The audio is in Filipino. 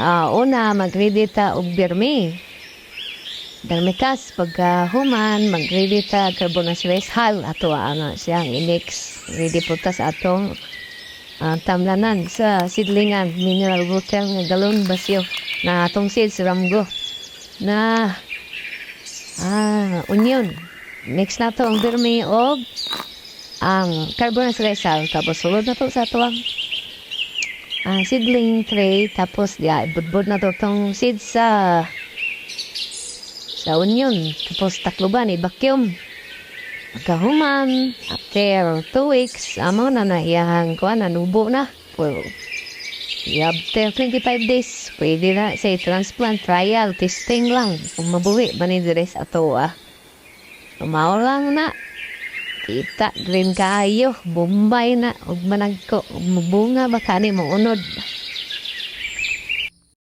Ah, una, mag-ready ta og birmi. Darmikas, pagka human, mag-ready ta carbonaceous hal. Ato, ano, siyang i-mix. Ready po ta sa atong ah, tamlanan sa sidlingan. Mineral water nga galon basyo. Na atong seeds, ramgo. Na, ah, onion. Mix na to ang birmi og ang carbonaceous hal. Tapos sulod na to sa tuwang ah, seedling tray tapos ya budbud na to tong seeds sa sa onion tapos takluban i-vacuum Pagkahuman, after two weeks, amo na na iyahang kuha, nanubo na. Well, after 25 days, pwede na say transplant, trial, testing lang. Kung mabuhi, manidres ato ah. Tumaw lang na. Kita, green kayo, bombay na, ug managko, bunga ba kani? Mo.